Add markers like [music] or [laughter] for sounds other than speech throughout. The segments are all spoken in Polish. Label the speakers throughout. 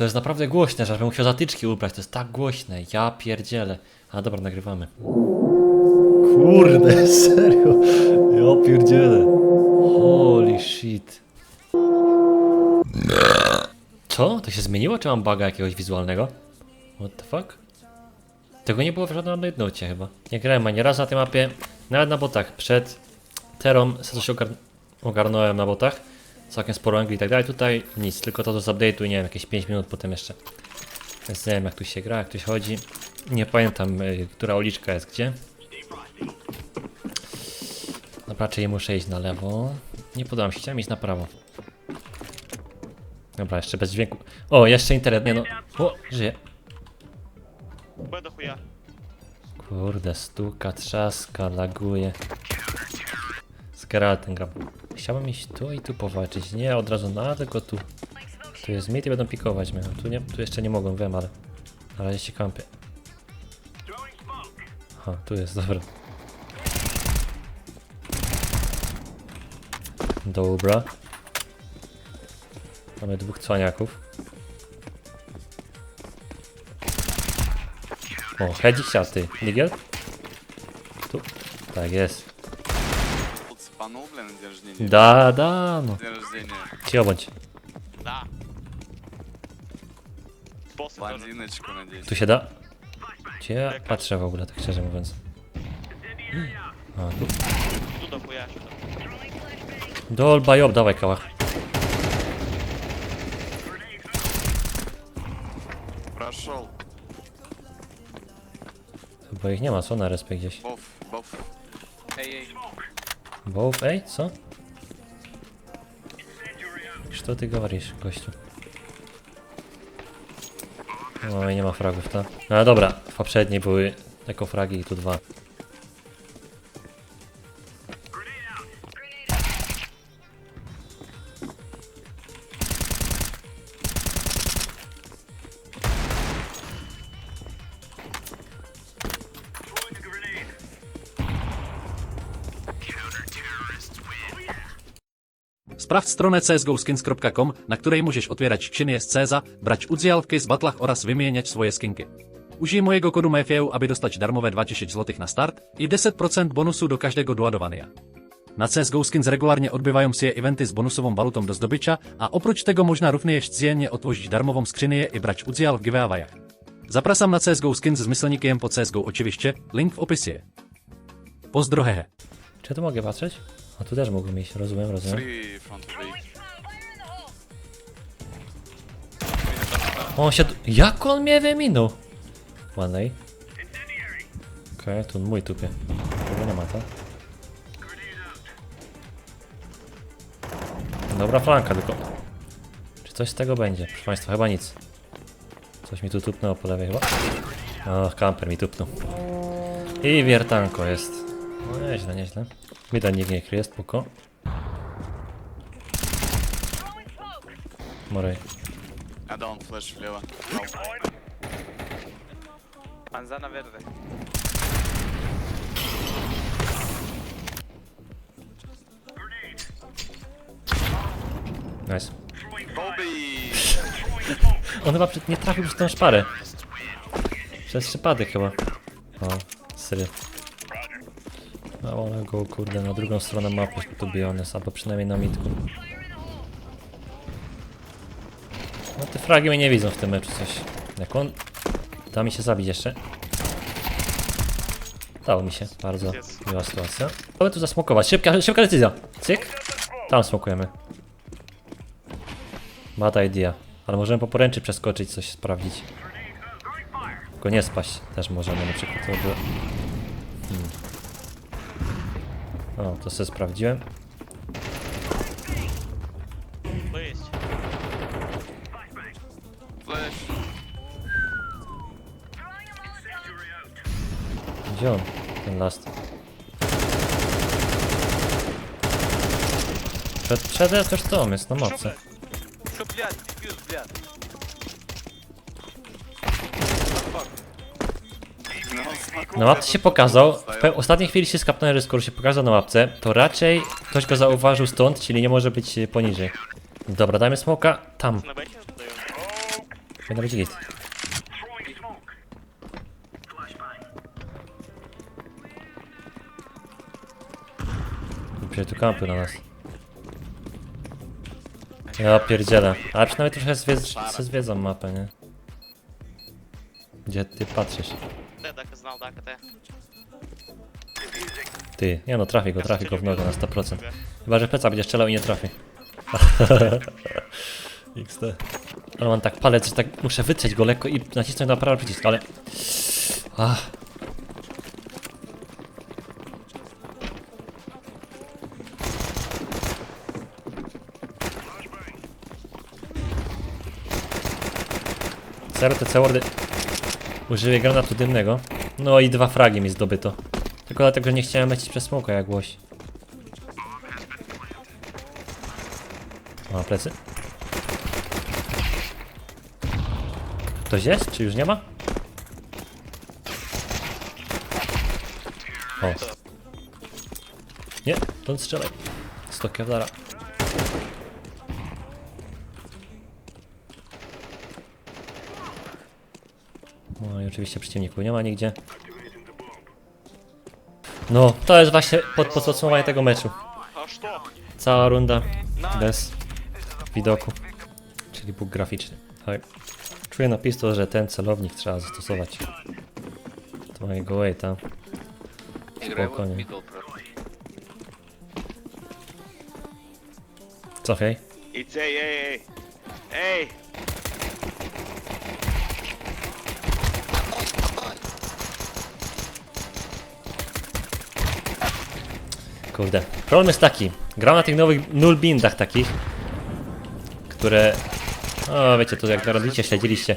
Speaker 1: To jest naprawdę głośne, że musiał zatyczki ubrać. To jest tak głośne. Ja pierdzielę. A dobra, nagrywamy. Kurde, [laughs] serio. Ja pierdzielę. Holy shit. Co? To się zmieniło, czy mam baga jakiegoś wizualnego? What the fuck? Tego nie było w żadnym jednocie chyba. Nie grałem ani raz na tej mapie, nawet na botach. Przed Terą sobie coś ogar ogarnąłem na botach całkiem sporo Anglii i tak dalej. Tutaj nic, tylko to, to z update'u, nie wiem, jakieś 5 minut potem jeszcze. Więc nie wiem, jak tu się gra, jak tu się chodzi. Nie pamiętam, y, która uliczka jest gdzie. No raczej muszę iść na lewo. Nie podoba mi się, chciałem iść na prawo. Dobra, jeszcze bez dźwięku. O, jeszcze internet, nie no. O, żyje. Kurde, stuka, trzaska, laguje. Z ten gram. Chciałbym iść tu i tu powalczyć. Nie od razu na, tylko tu. Tu jest mit i będą pikować mnie. Tu, nie, tu jeszcze nie mogą, wiem, ale na razie się kampię. Aha, tu jest, dobra. Dobra. Mamy dwóch cwaniaków. O, hedzik siaty. Nigel? Tu? Tak jest.
Speaker 2: Цепанул, блин, на день рождения.
Speaker 1: Da, da, no.
Speaker 2: День рождения.
Speaker 1: Cicho bądź.
Speaker 3: Да. Боссы тоже.
Speaker 2: Блондиночку, надеюсь.
Speaker 1: Tu się da? Gdzie ja patrzę w ogóle, tak szczerze mówiąc. A, tu.
Speaker 3: Ну до хуя что-то.
Speaker 1: Dolba job, dawaj kałach.
Speaker 2: Прошел.
Speaker 1: Bo ich nie ma, co na respie gdzieś.
Speaker 2: Боф, боф. Эй, эй.
Speaker 1: Wow, ej, co? Co ty mówisz, gościu? No i nie ma fragów, tak? No dobra, w poprzedniej były jako fragi i tu dwa.
Speaker 4: na csgoskins.com, na které můžeš otvírat činy z CZ, brač udzielky z batlach oraz vymieňať svoje skinky. Užij mojego kodu MEFIEU, aby dostať darmové 2000 zlotých na start i 10% bonusu do každého doadovania. Na CSGO Skins regulárně odbývají si je eventy s bonusovou valutou do zdobyča a oproč tego možná ještě cíjeně otvořit darmovou je i brač udzial v giveawayach. Zaprasám na CSGO Skins s mysleníkem po CSGO očiviště, link v opisie. Pozdrohehe.
Speaker 1: Čo to mohu vácet? A tu też mógłbym iść, rozumiem, rozumiem.
Speaker 2: Free front.
Speaker 1: On. Jak on mnie wyminął? Ładnej. Okej, tu mój tupie. Tego nie ma, tak? Dobra flanka, tylko... Czy coś z tego będzie? Proszę Państwa, chyba nic. Coś mi tu tupnęło po lewej chyba. O, kamper mi tupnął. I wiertanko jest. No nieźle, nieźle. Widać nikt nie kryje, spoko. Morej.
Speaker 2: А да, он флеш влево.
Speaker 3: Манзана верде.
Speaker 1: Nice.
Speaker 2: Бобби! [laughs]
Speaker 1: On chyba przy- nie trafił przez tą szparę. Przez przypadek chyba. O, serio. No ale go kurde na drugą stronę mapy to be honest, albo przynajmniej na mitku. No te fragi mnie nie widzą w tym meczu coś. Jak on... Da mi się zabić jeszcze. Dało mi się, bardzo miła sytuacja. Ale tu zasmokować, szybka, szybka decyzja. Cyk. Tam smokujemy. Bad idea. Ale możemy po poręczy przeskoczyć, coś sprawdzić. Tylko nie spaść też możemy na przykład. To by... O, to sobie sprawdziłem.
Speaker 3: Б есть.
Speaker 2: Флеш.
Speaker 1: Gdzie on? Ten last. Przed, przed też to on jest na mapce.
Speaker 3: Что, блядь, дефьюз, блядь.
Speaker 2: No, on
Speaker 1: Na mapce się pokazał, w ostatniej chwili się skapnąłem, że skoro się pokazał na mapce, to raczej ktoś go zauważył stąd, czyli nie może być e, poniżej. Dobra, dajmy smoka tam. Powinno być git. Przecież tu kampy na nas. Ja pierdzielę. Ale przynajmniej trochę zwiedz, se zwiedzą mapę, nie? Gdzie ty patrzysz?
Speaker 3: znał
Speaker 1: Ty, nie no, trafi go, trafi go w nogę na 100%. Chyba, że peca będzie strzelał i nie trafi. [laughs] XD. Ale mam tak palec, że tak muszę wytrzeć go lekko i nacisnąć na prawy przycisk, ale... Ach. CRTC Wordy użyję granatu dymnego no i dwa fragi mi zdobyto. Tylko dlatego, że nie chciałem lecieć przez smoka jak głoś. Ma plecy. Ktoś jest? Czy już nie ma? O. Nie, to strzelaj. Sto No i oczywiście przeciwniku nie ma nigdzie. No, to jest właśnie pod, podsumowanie tego meczu. Cała runda bez widoku, czyli bóg graficzny. Tak. Czuję na pisto, że ten celownik trzeba zastosować do mojego waita. Spokojnie.
Speaker 3: Cofaj. Ej!
Speaker 1: Kurde. Problem jest taki. Gram na tych nowych nullbindach takich, które... O, wiecie, to jak robicie, śledziliście.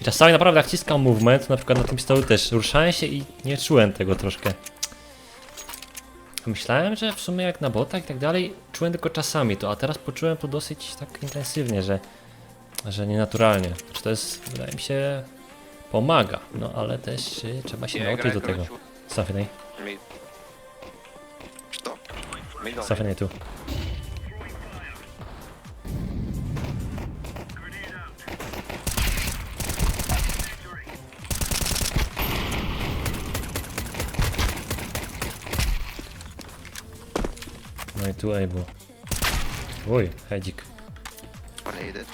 Speaker 1: I czasami naprawdę jak movement, na przykład na tym stole też, ruszałem się i nie czułem tego troszkę. Myślałem, że w sumie jak na botach i tak dalej, czułem tylko czasami to, a teraz poczułem to dosyć tak intensywnie, że, że nienaturalnie. Czy to jest, wydaje mi się, pomaga, no ale też y, trzeba się nauczyć do tego.
Speaker 2: Safnej. Middle.
Speaker 1: Safety tu. No i tu Able. Uj, hedzik.
Speaker 2: Played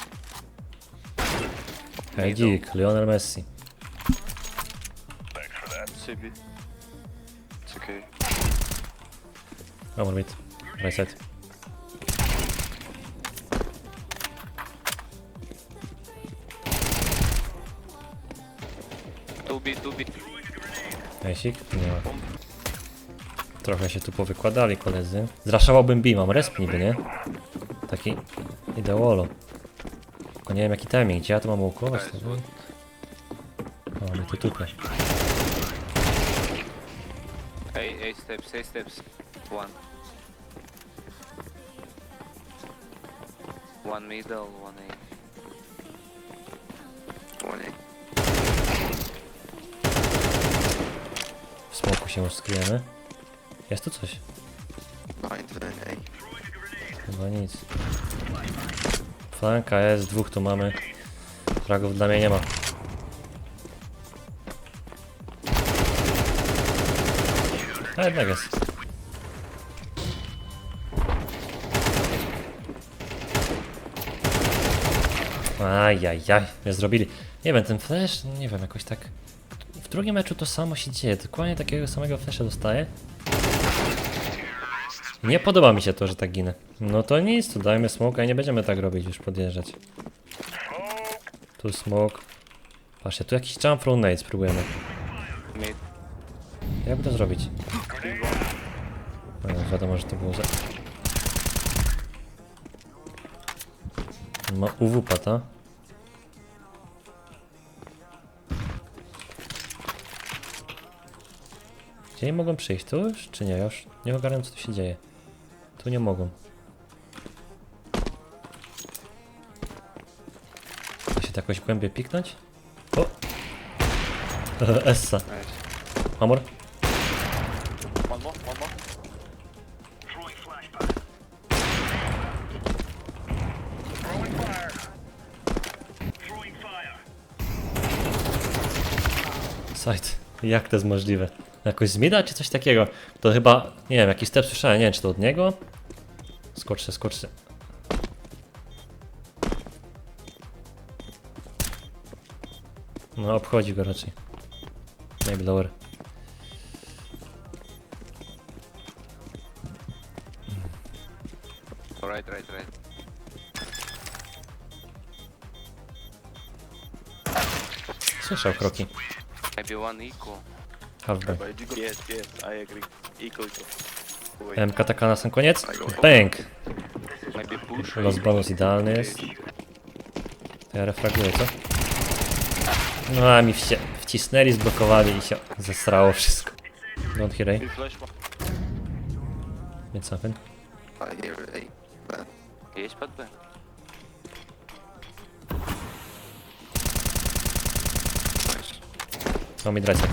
Speaker 1: Hedzik, Lionel Messi.
Speaker 2: CB. It's
Speaker 1: One more mid. Right side.
Speaker 2: Two B, two B.
Speaker 1: Hejsik? Nie ma. Trochę się tu powykładali koledzy. Zraszowałbym B, mam resp niby, nie? Taki ideolo. Tylko nie wiem jaki timing, gdzie ja to mam łukować tego? O, mi tu tupie.
Speaker 5: Eight, eight steps, eight steps. One. One middle, one A.
Speaker 2: One A.
Speaker 1: W smoku się już skryjemy. Jest tu coś?
Speaker 2: Then A.
Speaker 1: Chyba nic. Flanka jest, dwóch tu mamy. Fragów dla mnie nie ma. Jednak jest. Ajajaj, mnie zrobili. Nie wiem, ten flash, nie wiem, jakoś tak... W drugim meczu to samo się dzieje, dokładnie takiego samego flasha dostaję. Nie podoba mi się to, że tak ginę. No to nic, to dajmy smoka i nie będziemy tak robić, już podjeżdżać. Tu smok. Patrzcie, tu jakiś jump from nade spróbujemy. Jakby to zrobić? No, wiadomo, że to było za... Ma UW ta. Gdzie nie mogą przyjść? Tu już? Czy nie? Ja już nie ogarniam co tu się dzieje. Tu nie mogą. Da się to jakoś głębiej piknąć? O! [laughs] Essa. Amor? Jak to jest możliwe? Jakoś zmida czy coś takiego? To chyba, nie wiem, jakiś step słyszałem, nie wiem czy to od niego? Skoczcie, skoczcie. No, obchodzi go raczej. Maybe lower.
Speaker 5: Right, right, right.
Speaker 1: Słyszał kroki.
Speaker 5: Maybe one equal.
Speaker 1: Half B.
Speaker 3: Yes, yes, I agree. Equal to.
Speaker 1: MK taka na sam koniec. Bang!
Speaker 5: Maybe push.
Speaker 1: Los bonus idealny jest. To ja refraguję, co? No a mi wcie wcisnęli, zblokowali i się zesrało wszystko. Don't hear A,
Speaker 2: Flash one.
Speaker 1: więc nothing.
Speaker 2: I hear A. Man.
Speaker 5: Есть под Б.
Speaker 1: No right side.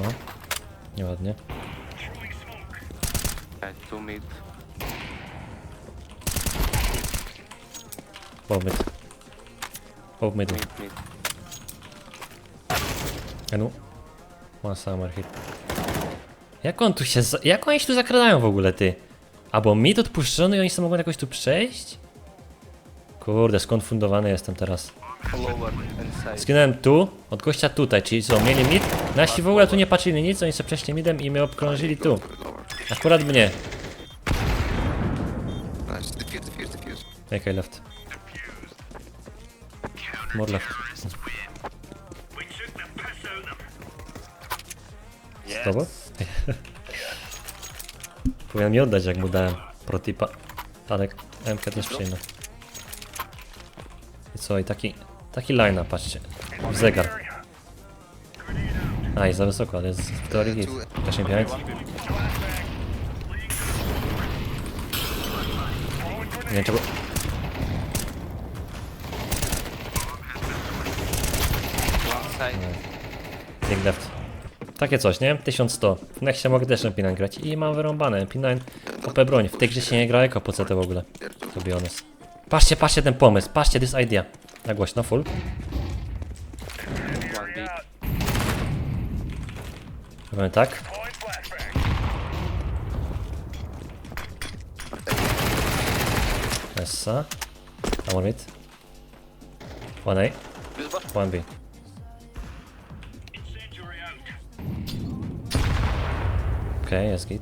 Speaker 1: Aha. Nieładnie.
Speaker 5: Yeah, two mid.
Speaker 1: One summer hit. Jak on tu się. za- Jak oni się tu zakradają w ogóle, ty? Albo mid odpuszczony i oni sobie mogą jakoś tu przejść? Kurde, skonfundowany jestem teraz. Skinąłem tu, od gościa tutaj, czyli co, mieli mid? Nasi w ogóle tu nie patrzyli nic, oni sobie przeszli midem i mnie obkrążyli tu. Akurat mnie.
Speaker 2: Nice. Defuse, defuse, defuse.
Speaker 1: Okay, left. More left. Z tobą? [laughs] Powinien mi oddać jak mu dałem protipa. Tadek, MK też przyjmę. Co, i taki, taki line patrzcie. W zegar. A, i za wysoko, ale jest w teorii git. Też nie behind. Nie wiem czego... Big left. Takie coś, nie? 1100. W Nexie mogę też MP9 grać i mam wyrąbane MP9 OP broń. W tej grze się nie gra jako po w ogóle. To be honest. Patrzcie, patrzcie ten pomysł, patrzcie this idea. Na głośno, full. Robimy tak. Essa. I want it. One A. One B. Okej, jest git.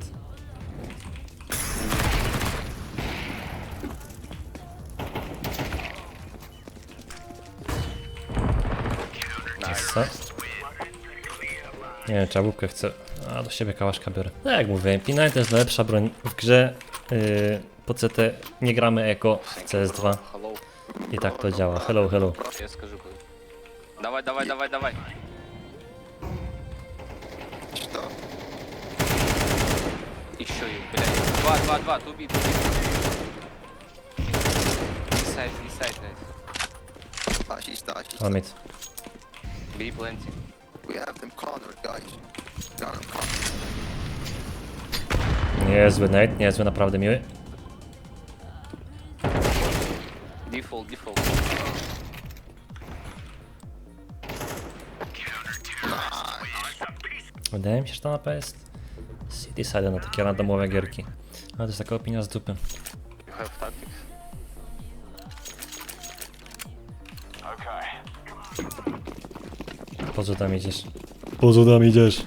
Speaker 1: Nie wiem, czy łupkę chcę. A do siebie kałaszka biorę. No jak mówię, P9 to jest najlepsza broń w grze. Yy, po CT nie gramy jako w CS2
Speaker 5: Hello.
Speaker 1: i tak to działa. Hello, hello.
Speaker 5: Я скажу коли. Давай, давай, давай, давай.
Speaker 2: Что?
Speaker 5: Еще и, блядь. Два, два, два, туби, туби. Inside, inside, guys.
Speaker 2: Ah, she's not. She's
Speaker 1: One
Speaker 2: not. We have them cornered, guys. Got them cornered.
Speaker 1: Niezły Nate, niezły, naprawdę miły.
Speaker 5: Default, default.
Speaker 1: Wydaje mi się, że to mapa jest City Side na takie randomowe gierki. Ale to jest taka opinia z dupy.
Speaker 5: You have tactics.
Speaker 1: Po co tam idziesz? Po co tam idziesz?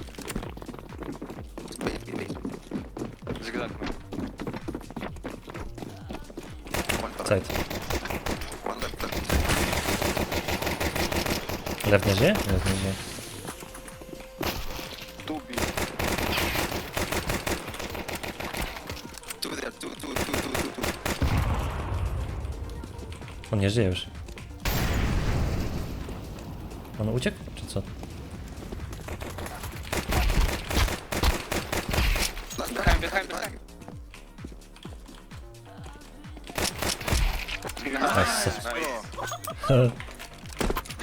Speaker 2: One left.
Speaker 1: Side.
Speaker 2: One left. left.
Speaker 1: Lew nie żyje? Lew nie żyje.
Speaker 5: Two B.
Speaker 2: Two there. Two, two, two, two, two, two.
Speaker 1: On nie żyje już. Nice.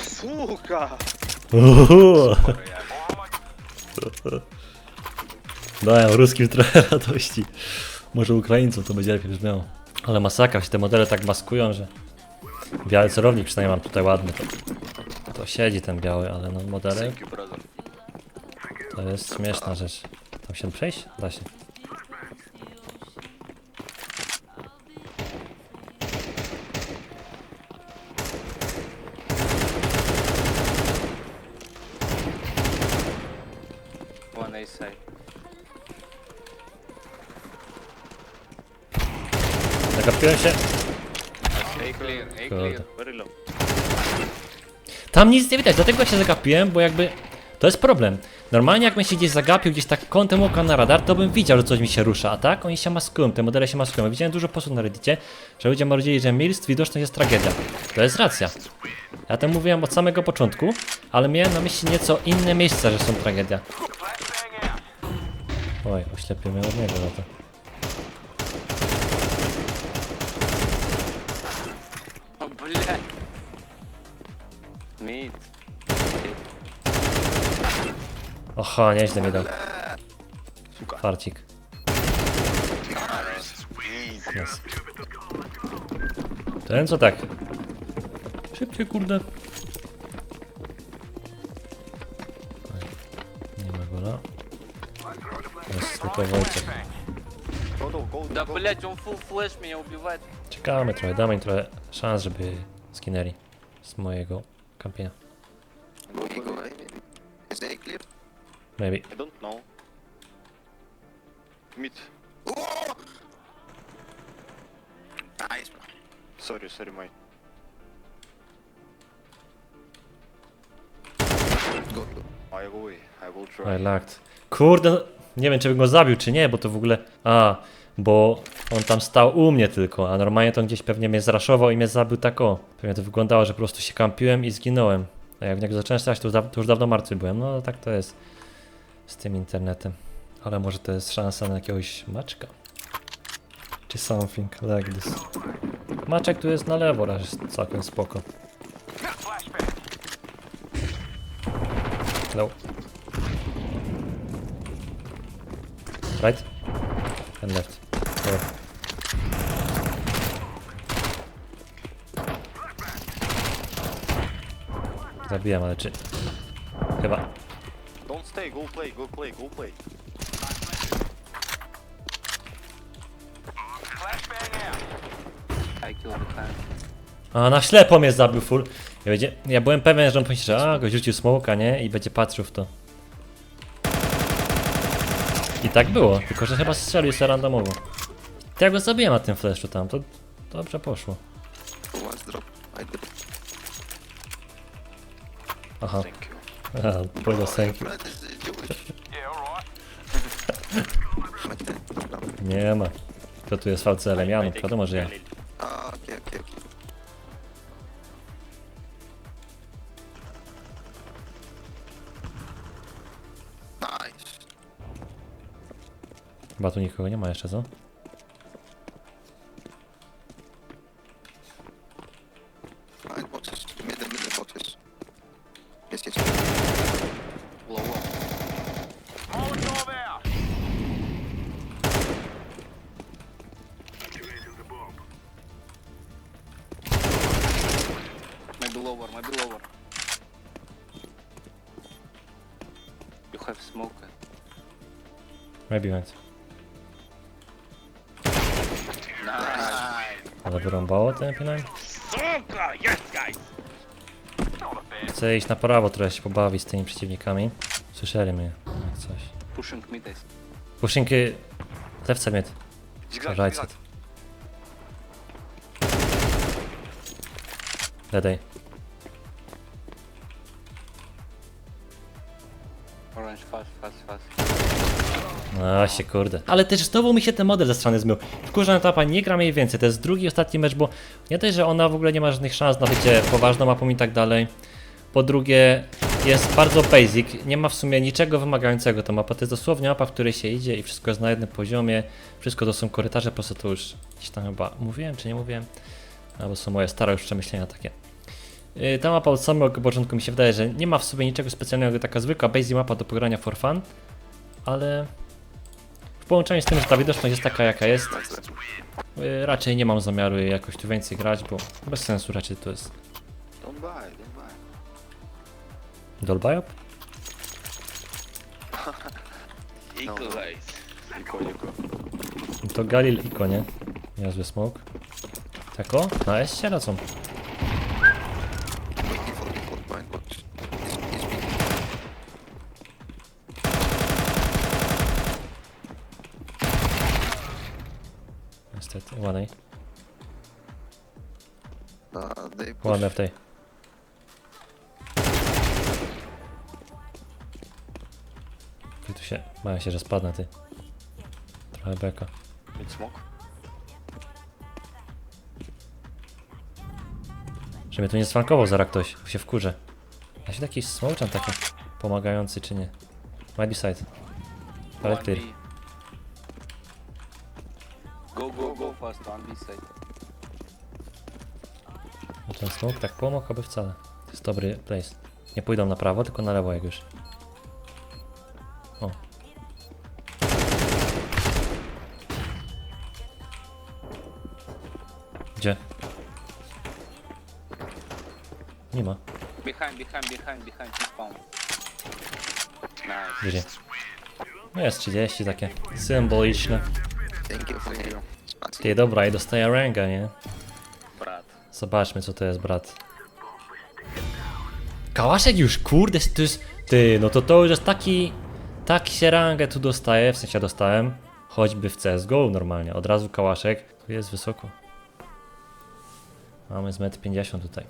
Speaker 3: Słuka!
Speaker 1: Uuu. Daję ruskim trochę radości. Może Ukraińcom to będzie lepiej brzmiało. Ale masakra, się te modele tak maskują, że... Biały celownik przynajmniej mam tutaj ładny. To, to siedzi ten biały, ale no
Speaker 2: modele...
Speaker 1: To jest śmieszna rzecz. Tam się przejść? Da się. Zagapiłem się.
Speaker 5: A clear, A
Speaker 1: Kurde.
Speaker 5: clear.
Speaker 3: Very low.
Speaker 1: Tam nic nie widać, dlatego się zagapiłem, bo jakby to jest problem. Normalnie jakbym się gdzieś zagapił, gdzieś tak kątem oka na radar, to bym widział, że coś mi się rusza, a tak? Oni się maskują, te modele się maskują. Widziałem dużo postów na reddicie, że ludzie marudzili, że milstw widoczność jest tragedia. To jest racja. Ja to mówiłem od samego początku, ale miałem na myśli nieco inne miejsca, że są tragedia. Oj, oślepił mnie od niego za to.
Speaker 5: Mid.
Speaker 1: Oho, nieźle mi dał. Farcik. Yes. Ten co tak? Szybciej kurde. Oj, Nie ma gola. Jest tylko Wojciech.
Speaker 3: Go, go, go,
Speaker 5: Да,
Speaker 3: go.
Speaker 5: блядь, он full флеш меня убивает.
Speaker 1: Czekamy trochę, damy im trochę szans, żeby skinęli z mojego kampienia.
Speaker 2: Go, go, go. Is A clear?
Speaker 1: Maybe.
Speaker 3: I don't know. Mid.
Speaker 2: Nice, bro.
Speaker 3: Sorry, sorry, mate.
Speaker 2: Go, go.
Speaker 3: I will, I will
Speaker 1: I
Speaker 3: try.
Speaker 1: lagged. Kurde, no, nie wiem czy bym go zabił czy nie, bo to w ogóle... A, bo on tam stał u mnie tylko, a normalnie to on gdzieś pewnie mnie zraszował i mnie zabił tak o. Pewnie to wyglądało, że po prostu się kampiłem i zginąłem. A jak w niego zacząłem strzelać, to już, to już dawno martwy byłem. No tak to jest z tym internetem. Ale może to jest szansa na jakiegoś maczka. Czy something like this. Maczek tu jest na lewo, jest całkiem spoko. No. Right? And left. Zabijam, ale czy... Chyba.
Speaker 3: Don't stay, go play, go play, go play.
Speaker 1: A, na ślepo mnie zabił full. Ja, będzie, ja byłem pewien, że on pomyśli, że a, go rzucił smoka, nie? I będzie patrzył w to. I tak było, tylko że chyba strzelił sobie randomowo. To ja go zabiłem na tym flashu tam, to dobrze poszło.
Speaker 2: Drop? I.
Speaker 1: Aha,
Speaker 3: Thank you.
Speaker 1: Aha powiedział thank you.
Speaker 2: Jewish. That. Problem.
Speaker 1: Nie ma. Kto tu jest VCL-em? Janów, wiadomo, że ja.
Speaker 2: Nice.
Speaker 1: Chyba tu nikogo nie ma jeszcze, co? Went.
Speaker 5: Nice.
Speaker 1: Ale wyrąbało ten pinaj? Chcę iść na prawo trochę się pobawić z tymi przeciwnikami. Słyszeli mnie, jak coś.
Speaker 5: Pushing mid is.
Speaker 1: Pushing y, left side mid.
Speaker 3: Zigzag,
Speaker 1: Right
Speaker 3: zigzag.
Speaker 1: side. Dead eye.
Speaker 5: Orange fast, fast, fast.
Speaker 1: A się kurde. Ale też znowu mi się ten model ze strony zmył. Wkurza etapa, nie gram jej więcej. To jest drugi, ostatni mecz, bo nie dość, że ona w ogóle nie ma żadnych szans na bycie poważną mapą i tak dalej. Po drugie, jest bardzo basic, nie ma w sumie niczego wymagającego ta mapa. To jest dosłownie mapa, w której się idzie i wszystko jest na jednym poziomie. Wszystko to są korytarze, po prostu to już gdzieś tam chyba mówiłem, czy nie mówiłem. Albo są moje stare już przemyślenia takie. Yy, Ta mapa od samego początku mi się wydaje, że nie ma w sobie niczego specjalnego, taka zwykła basic mapa do pogrania for fun, ale połączeniu z tym, że ta widoczność jest taka jaka jest, y, raczej nie mam zamiaru jakoś tu więcej grać, bo bez sensu raczej to jest.
Speaker 2: Don't buy, don't buy.
Speaker 1: Dolbajop?
Speaker 3: Iko, Iko.
Speaker 1: To Galil i konie. Niezły smoke. Tak o, na S się lecą.
Speaker 2: Waiting for the fourth point, but he's, he's big.
Speaker 1: Niestety, ładnej.
Speaker 2: Uh, they push.
Speaker 1: Ładne w tej. I tu się, mają się, że spadnę ty. Trochę beka.
Speaker 3: Mid smoke.
Speaker 1: Że mnie tu nie sfankował zaraz ktoś, bo się wkurzę. A się taki smoczan taki pomagający czy nie? Might be side. Ale
Speaker 5: One
Speaker 1: ty.
Speaker 5: B. one B side.
Speaker 1: No ten smoke tak pomógł, aby wcale. To jest dobry place. Nie pójdą na prawo, tylko na lewo jak już. O. Gdzie? Nie ma.
Speaker 5: Behind, behind, behind, behind, he spawn. Nice.
Speaker 1: Gdzie? No jest 30 takie symboliczne.
Speaker 2: Thank you for you.
Speaker 1: Ty dobra i dostaję ranga, nie?
Speaker 5: Brat.
Speaker 1: Zobaczmy co to jest, brat. Kałaszek już, kurde, to jest... Ty, no to to już jest taki... Taki się rangę tu dostaje, w sensie dostałem. Choćby w CSGO normalnie, od razu kałaszek. Tu jest wysoko. Mamy z metr 50 tutaj.